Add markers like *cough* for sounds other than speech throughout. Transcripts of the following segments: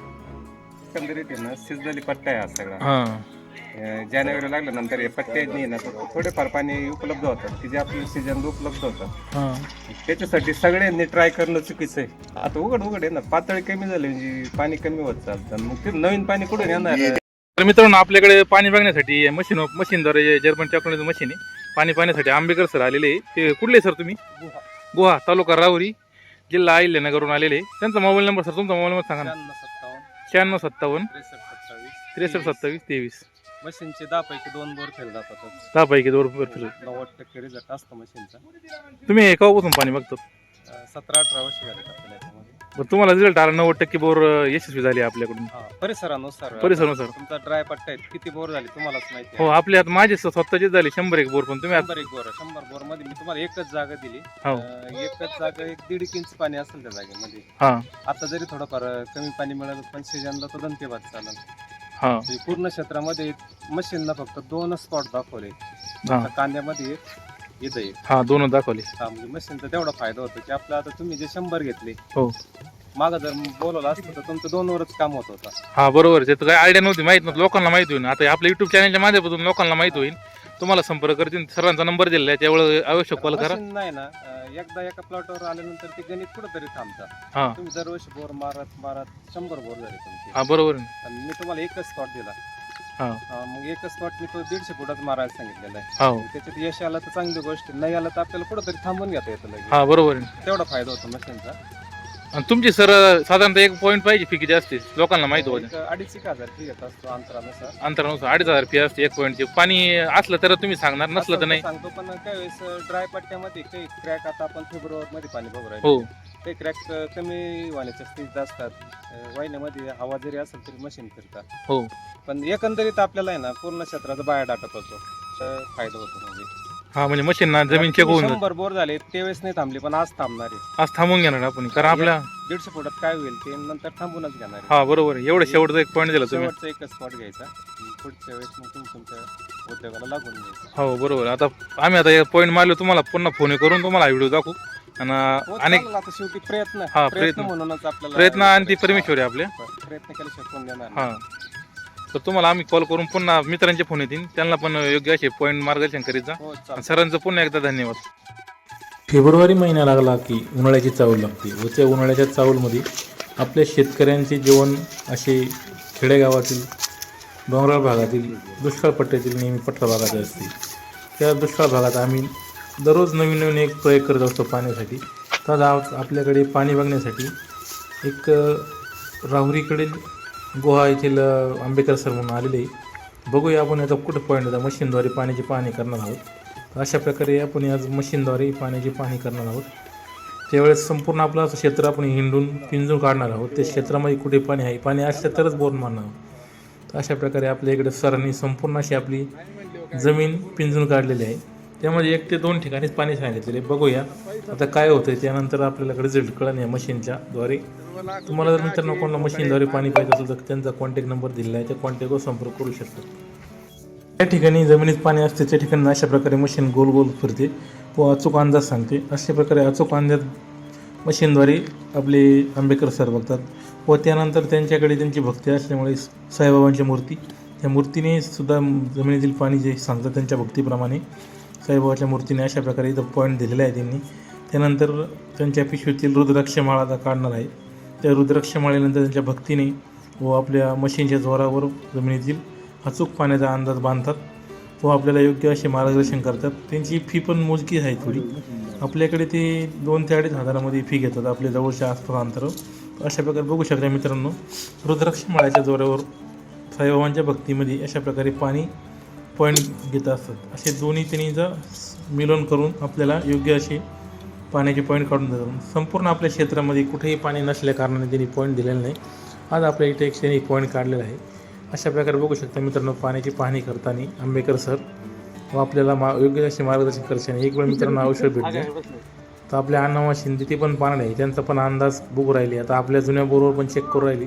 एकंदरीत आहे ना शिजलेली पट्टा आहे हा सगळा हा. जानेवारी लागल्यानंतर हे पट्टे नाही ना तर थोडेफार पाणी उपलब्ध होतात. की जे आपल्याला सीजन उपलब्ध होतात. हा. त्याच्यासाठी सगळ्यांनी ट्राय करणं चुकीचं आहे. आता उघड उघड आहे ना पातळी कमी झाली म्हणजे पाणी कमी होत चालतं. मग ते नवीन पाणी कुठून येणार? तर मित्रांनो आपल्याकडे पाणी बघण्यासाठी मशीन मशीनद्वारे जर्मन टेक्नॉलॉजी मशीन आहे. पाणी पाहण्यासाठी आंबेकर सर आलेले आहे. ते कुठले सर तुम्ही? गुहा तालुका राहुरी जिल्हा अहिल्यानगरहून आलेले आहे. त्यांचा मोबाईल नंबर सर तुमचा मोबाईल नंबर सांगा ना. शहाण्णव सत्तावन्न शहाण्णव सत्तावन्न त्रेसष्ट सत्तावीस त्रेसष्ट सत्तावीस तेवीस. मशीनचे दहा पैकी दोन बोर फेल जातात. दहा पैकी दोन रुपये फिरले. नव्वद टक्के रिझल्ट असतो मशीनचा. तुम्ही केव्हापासून पाणी बघतो? अं, सतरा अठरा वर्ष झाले आपल्याला याच्यामध्ये. बरं तुम्हाला रिझल्ट आला नव्वद टक्के बोर यशस्वी झाली आपल्याकडून. हा, परिसरानुसार. परिसरानुसार. तुमचा ड्राय पट्टा आहे किती बोर झाले तुम्हालाच माहिती हो आहे आपले आता माझे स्वतःचे झाले शंभर एक बोर पण तुम्ही आता शंभर एक बोर शंभर बोरमध्ये मी तुम्हाला एकच जागा दिली. हो. अं, एकच जागा एक दीड इंच पाणी असेल त्या जागेमध्ये. हा. आता जरी थोडंफार अं, कमी पाणी मिळालं पण सीजनला तर दंतेबाद चालेल. हा. म्हणजे पूर्ण क्षेत्रामध्ये मशीनला फक्त दोन स्पॉट दाखवले. हा. आता कांद्यामध्ये एक इथं एक. हा दोन दाखवले. हा म्हणजे मशीनचा तेवढा फायदा होतो की आपलं आता तुम्ही जे शंभर घेतले हो. मागं जर बोलवलं असतं तर तुमचं दोन वरच काम होत होता. हा बरोबर. आहे. ते तर काही आयडिया नव्हती माहीत नव्हतं. लोकांना माहिती होईल आता आपल्या युट्यूब चॅनलच्या माध्यमातून लोकांना माहिती होईल तुम्हाला संपर्क करतील. सर्वांचा नंबर दिलेला आहे त्यावेळेस आवश्यक कॉल करा. मशीन नाही ना. अं, एकदा एका प्लॉटवर आल्यानंतर ते गणित कुठंतरी थांबतात हा. तुम्ही दरवर्षी बोर मारत मारत शंभर बोर झाले तुमचे. हा बरोबर आहे. आणि मी तुम्हाला एकच स्पॉट दिला. हा. मग एकच स्पॉट मी तो दीडशे फुटाच मारायला सांगितलेला आहे. हो. त्याच्यात यश आलं तर चांगली गोष्ट. नाही आलं तर आपल्याला कुठंतरी थांबून घेता येतं लगेच. हा बरोबर आहे. तेवढा फायदा होतो मशीनचा. आणि तुमची सर साधारणतः एक पॉईंट पाहिजे फी किती असते? लोकांना माहिती होते. अडीच एक हजार फी घेत असतो अंतरानुसार. अंतरानुसार अडीच हजार फी असते एक पॉईंटची पाणी असलं तर तुम्ही सांगणार नसलं तर नाही. सांगतो पण काही वेळेस ड्राय पट्ट्यामध्ये काही क्रॅक आता आपण फेब्रुवारी मध्ये पाणी बघू राहिलो. हो. ते क्रॅक कमी होण्याच्या स्थितीत असतात. वाहिन्यामध्ये हवा जरी असेल तरी मशीन फिरतात. हो. पण एकंदरीत आपल्याला आहे ना पूर्ण क्षेत्राचा बाया डाटा पडतो तर फायदा होतो म्हणजे. हा म्हणजे मशीन ना जमीन चेक होऊन जाते. शंभर बोर झाले त्यावेळेस नाही थांबली पण आज थांबणार आहे. आज थांबून घेणार आपण कारण आपल्या दीडशे फुटात काय होईल ते नंतर थांबूनच घेणार आहे. हा बरोबर आहे. एवढं शेवटचा एक पॉईंट दिला तुम्ही. शेवटचा एकच स्पॉट घ्यायचा. पुढच्या वेळेस मग तुम्ही तुमच्या उद्योगाला लागून घ्यायचं हो बरोबर. आता आम्ही आता पॉईंट मारले तुम्हाला पुन्हा फोन करून तुम्हाला व्हिडिओ दाखवू. आणि हो, अनेक चालेल आता शेवटी प्रयत्न. हा, प्रयत्न प्रयत्न. म्हणूनच आपल्याला प्रयत्न आणि ती परमेश्वरी आपल्या प्रयत्न केल्याशिवाय कोण देणार हा. तर तुम्हाला आम्ही कॉल करून पुन्हा मित्रांचे फोन येतील. त्यांना पण योग्य असे पॉईंट मार्गदर्शन करीत जा. हो सरांचं पुन्हा एकदा धन्यवाद. फेब्रुवारी महिना लागला की उन्हाळ्याची चावल लागते. व त्या उन्हाळ्याच्या चावलमध्ये आपल्या शेतकऱ्यांचे जीवन असे खेडेगावातील डोंगराळ भागातील दुष्काळ पट्ट्यातील नेहमी पठार भागाचे असते. त्या दुष्काळ भागात आम्ही दररोज नवीन नवीन एक प्रयोग करत असतो पाण्यासाठी. तर आज आपल्याकडे पाणी बघण्यासाठी एक राहुरीकडील गुहा येथील आंबेकर सर म्हणून आलेले आहे. बघूया आपण याचा कुठं पॉईंट होता मशीनद्वारे पाण्याची पाहणी करणार आहोत. तर अशा प्रकारे आपण आज मशीनद्वारे पाण्याची पाहणी करणार आहोत. त्यावेळेस संपूर्ण आपलं असं क्षेत्र आपण हिंडून पिंजून काढणार आहोत. त्या क्षेत्रामध्ये कुठे पाणी आहे? पाणी असलं तरच बोर मारणार आहोत. तर अशा प्रकारे आपल्या इकडे सरांनी संपूर्ण अशी आपली जमीन पिंजून काढलेली आहे. त्यामध्ये एक ते दोन ठिकाणीच पाणी सांगितलेले बघूया. आता काय होतं त्यानंतर आपल्याला रिझल्ट कळण या मशीनच्या द्वारे तुम्हाला जर नंतर कोणाला मशीनद्वारे पाणी पाहिजे असेल तर त्यांचा कॉन्टॅक्ट नंबर दिलेला आहे. त्या कॉन्टॅक्टवर संपर्क करू शकतो. त्या ठिकाणी जमिनीत पाणी असते त्या ठिकाणी अशा प्रकारे मशीन गोल गोल फिरते. व अचूक अंदाज सांगते. अशा प्रकारे अचूक अंदाज मशीनद्वारे आपले आंबेकर सर बघतात. व त्यानंतर त्यांच्याकडे त्यांची भक्ती असल्यामुळे साईबाबांची मूर्ती. त्या मूर्तीने सुद्धा जमिनीतील पाणी जे सांगतात त्यांच्या भक्तीप्रमाणे साईबाबाच्या मूर्तीने अशा प्रकारे इथं पॉईंट दिलेला आहे त्यांनी. त्यानंतर त्यांच्या पिशवीतील रुद्राक्षमाळा आता काढणार आहे. त्या रुद्राक्षमाळेनंतर त्यांच्या भक्तीने व आपल्या मशीनच्या जोरावर जमिनीतील अचूक पाण्याचा अंदाज बांधतात व आपल्याला योग्य असे मार्गदर्शन करतात. त्यांची फी पण मोजकी आहे थोडी. आपल्याकडे ते दोन ते अडीच हजारामध्ये फी घेतात आपल्या जवळच्या आसपास अंतर अशा प्रकारे बघू शकता मित्रांनो रुद्राक्षमाळ्याच्या जोरावर साईबाबांच्या भक्तीमध्ये अशा प्रकारे पाणी पॉईंट घेत असतात. असे दोन्ही त्यांनी जर मिलन करून आपल्याला योग्य असे पाण्याचे पॉईंट काढून देतात. संपूर्ण आपल्या क्षेत्रामध्ये कुठेही पाणी नसल्या कारणाने त्यांनी पॉईंट दिलेला नाही. आज आपल्या इथे एक त्यांनी पॉईंट काढलेला आहे. अशा प्रकारे बघू शकता मित्रांनो पाण्याची पाहणी करताना आंबेकर सर व आपल्याला मा योग्य असे मार्गदर्शन करताना एक वेळ मित्रांनो औषध भेटले तर आपल्या अण्णामा शिंदे ते पण पाहणार आहे. त्यांचा पण अंदाज बघू राहिली. आता आपल्या जुन्या बोरवर पण चेक करू राहिली.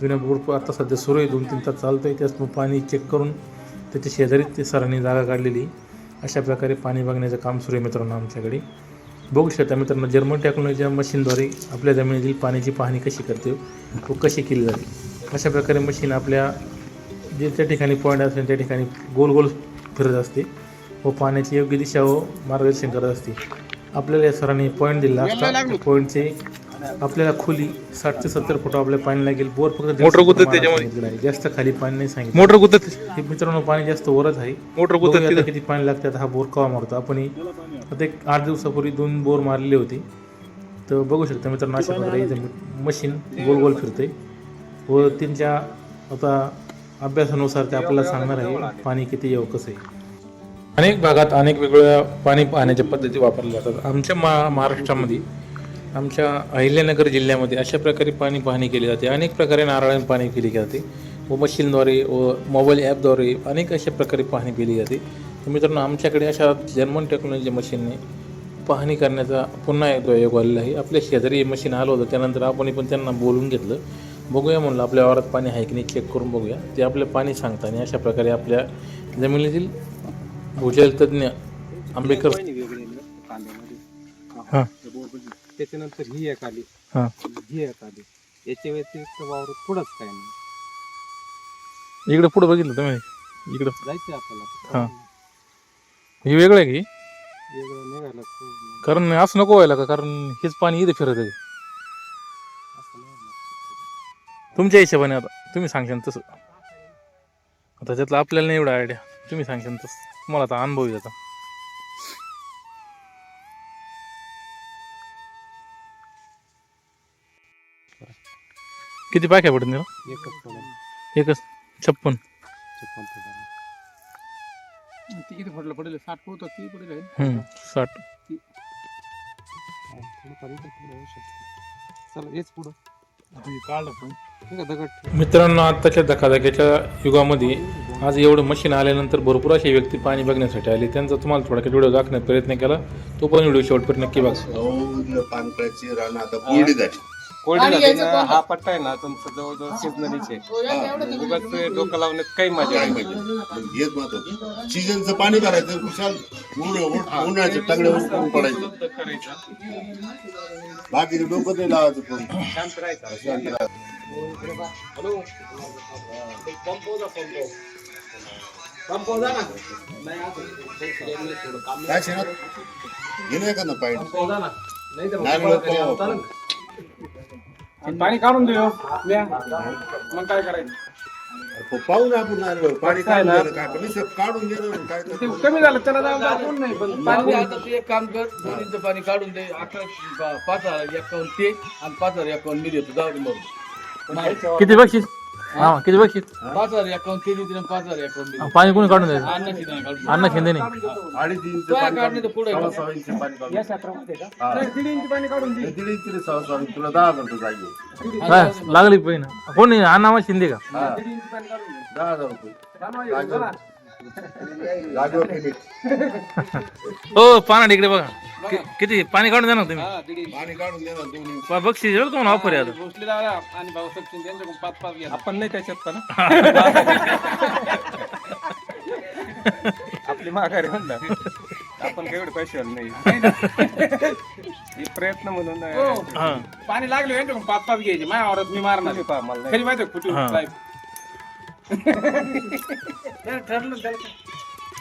जुन्या बोर आता सध्या सुरू आहे. दोन तीन तास चालतं आहे त्याच पाणी चेक करून त्याच्या शेजारीच ते सरांनी जागा काढलेली. अशा प्रकारे पाणी बघण्याचं काम सुरू आहे मित्रांनो आमच्याकडे. बघू शकता मित्रांनो जर्मन टेक्नॉलॉजीच्या मशीनद्वारे आपल्या जमिनीतील पाण्याची पाहणी कशी करते व कशी केली जाते. अशा प्रकारे मशीन आपल्या जे त्या ठिकाणी पॉईंट असेल त्या ठिकाणी गोल गोल फिरत असते व पाण्याची योग्य दिशा व मार्गदर्शन करत असते. आपल्याला या सरांनी पॉईंट दिला असता पॉईंटचे आपल्याला खोली साठ ते सत्तर फुट आपल्या पाणी लागेल बोर फक्त मोटर गुंतत त्याच्यामध्ये. आहे. जास्त खाली पाणी नाही सांगितलं. मोटर गुतत हे मित्रांनो पाणी जास्त वरच आहे. मोटर गुतत किती पाणी लागते. आता हा बोर कवा मारतो? आपण आता एक आठ दिवसापूर्वी दोन बोर मारलेले होते. तर बघू शकता मित्रांनो अशा प्रकारे इथं मशीन गोल गोल फिरते व त्यांच्या आता अभ्यासानुसार ते आपल्याला सांगणार आहे पाणी किती येऊ कसं आहे. अनेक भागात अनेक वेगवेगळ्या पाणी पाहण्याच्या पद्धती वापरल्या जातात. आमच्या मा महाराष्ट्रामध्ये आमच्या अहिल्यानगर जिल्ह्यामध्ये अशा प्रकारे पाणी पाहणी केली जाते. अनेक प्रकारे नारळाने पाणी केली जाते. व मशीनद्वारे व मोबाईल ॲपद्वारे अनेक अशा प्रकारे पाहणी केली जाते. तर मित्रांनो आमच्याकडे अशा जर्मन टेक्नॉलॉजी मशीनने पाहणी करण्याचा पुन्हा एकदा योग आलेला आहे. आपल्या शेजारी हे मशीन आलं होतं. त्यानंतर आपण पण त्यांना बोलून घेतलं. बघूया म्हणलं आपल्या वावरात पाणी आहे की नाही? चेक करून बघूया. ते आपलं पाणी सांगतात आणि अशा प्रकारे आपल्या जमिनीतील भूजल तज्ज्ञ आंबेकर हां. त्याच्यानंतर ही एक आली. हां. ही एक आली. याच्या व्यतिरिक्त वावर थोडंच काय नाही. इकडे पुढे बघितलं तुम्ही? इकडं. जायचं आपल्याला. हां. हे वेगळं आहे की? वेगळं कारण असं नको व्हायला का? कारण हेच पाणी इथे फिरत आहे. असं नाही होणार. तुमच्या हिशोबाने आता. तुम्ही सांगशाल तसं. आता त्यातलं आपल्याला नाही एवढं आयडिया तुम्ही सांगशाल तसं. तुम्हाला आता अनुभव आहे किती पाक्या पडत नाही एकच छप्पन. किती पडेल साठ फुट ती पडेल हम्म, साठ. थोडंफार इकडं तिकडं होऊ शकतं. चला हेच पुढं. काढलं ठीक आहे दगड ठेव. मित्रांनो आत्ताच्या धकाधकीच्या युगामध्ये आज एवढं मशीन आल्यानंतर भरपूर असे व्यक्ती पाणी बघण्यासाठी आले. त्यांचा तुम्हाला थोडक्यात व्हिडिओ दाखवण्याचा प्रयत्न केला. तो पण व्हिडिओ शेवटपर्यंत नक्की बघा. सौंद पानकळाची रान आता कोरडी झाली कोरडी झाली ना हा पट्टा आहे ना तुमचं जवळजवळ सिजनरीचे उगाच ते डोकं लावण्यात काही मजा नाही पाहिजे. हेच महत्वाचं. सीजनचं पाणी करायचं कुशाल ऊन ऊन- उन्हाळ्याच्या टांगड्या उचलून पडायचं. बाकीचे डोकं नाही लावायचं पण. शांत राहायचं. काय शेणात? घेणं एखादं पाहिजे नारळ पाव. पाणी काढून देऊ. मग काय करायचं? पाहू ना आपण नारळ पाणी काय काढून ना? काय? पण नुसतं काढून दिलं काय ते तर- कमी झालं त्याला जाऊन दाखवून नाही पण पाणी आता तू एक काम कर दोन्हीचं पाणी काढून दे. अकरा पा- पाच हजार अकाउंट ते आणि पाच हजार अकाउंट मी देतो. जाऊ दे मग. किती बक्षीस? हा किती बक्षीस पाच हजार अकाउंट पाच हजार अकाउंट. पाणी कोणी काढून द्यायचं? अन्नाची नाही काढून अण्णा शिंदे नाही. अडीच इंच तो पाणी काढणे तर पुढे काढून- सव्वा सहा इंच पाणी काढून. या क्षेत्रामध्ये का? हा. नाही, दीड इंच पाणी काढून दे दीड इंच रे सव्वा सहा इंच. तुला दहा हजार रुपये जागी. काय लागली पहिनं कोणी अण्णा शिंदे का? हा. दीड इंच पाणी काढून दे दहा हजार रुपये. हो पाना इकडे बघा. कि- किती? पाणी काढून ना तुम्ही. हा, पा- बक्षीस एवढं तुम्हाला ऑफर आहे आता. आणि यांच्याकडून पाच पाच घ्या. आपण नाही त्याच्यात पण. *laughs* आपली माघारी म्हणलं आपण काही एवढे पैसे नाही. हे प्रयत्न म्हणून हा. पाणी लागले यांच्याकडून पाच पाच घ्यायचे. माझ्या आवडत मी मारणार. पहा मला खरी माहिती कुठे हा. ठरलं त्याला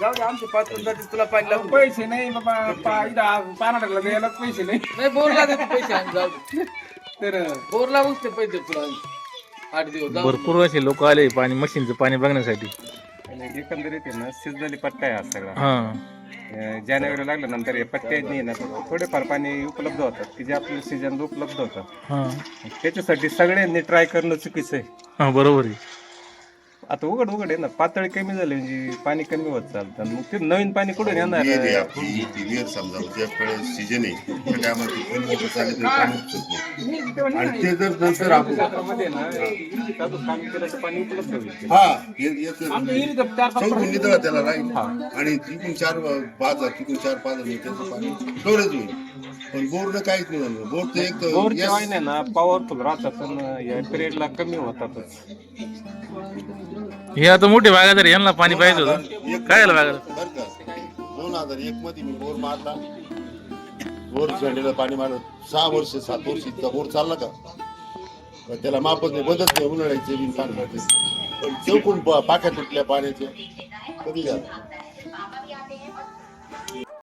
जाऊ दे आमचे पाच मिनिटाचे तुला पाणी लागून पैसे नाही बाबा पा- इथं द्यायला पैसे नाही. नाही बोर लागत पैसे जाऊ दे. तर बोर लागूच ते पैसे तुला आम्ही. आठ दिवस जाऊ दे. भरपूर असे लोक आले पाणी मशीनचं पाणी बघण्यासाठी. आणि एकंदरीत आहे ना सिजनली पट्टा आहे हा सगळा हा. अं, जानेवारी लागल्यानंतर हे पट्टे नाही ना थोडेफार पाणी उपलब्ध होतात की जे आपल्या सीजनला उपलब्ध होतात. हा. त्याच्यासाठी सगळ्यांनी ट्राय करणं चुकीचं आहे. हा बरोबर आहे. आता उघड उघड आहे ना. पातळी कमी झाली म्हणजे पाणी कमी होत चालतं. मग ते नवीन पाणी कुठून येणार? विहीर आहे आपली ती विहीर समजा सीजन आहे. त्या टायमाला फुल मोठं चालेल तरी पाणी उपसत नाही. आणि ते जर नंतर आपण क्षेत्रामध्ये ना इतकी चालू काम केलं तर पाणी उपलब्ध होईल. हा हे- चौकून नितळा त्याला राहील. आणि तिकून चार पाच हजार तिकून चार पाच हजार त्याचं पाणी स्टोरेज होईल. पण बोरनं काहीच नाही झालं. बोर ते एक तर- बोरच्या yes. वाहिन्या ना पॉवरफुल राहतात पण या पिरियडला कमी होतातच. हे आता मोठे जर यांना पाणी पाहिजे होतं. काय झालं बागायला दोन हजार एक मध्ये मी बोर मारला. बोर झेंडेला पाणी मारलं. सहा वर्ष सात वर्ष इतका बोर चालला का? त्याला मापच नाही बदलत नाही. उन्हाळ्याचे बिन पाणी मारते पण चौकून पा- पाक्या तुटल्या पाण्याच्या कधी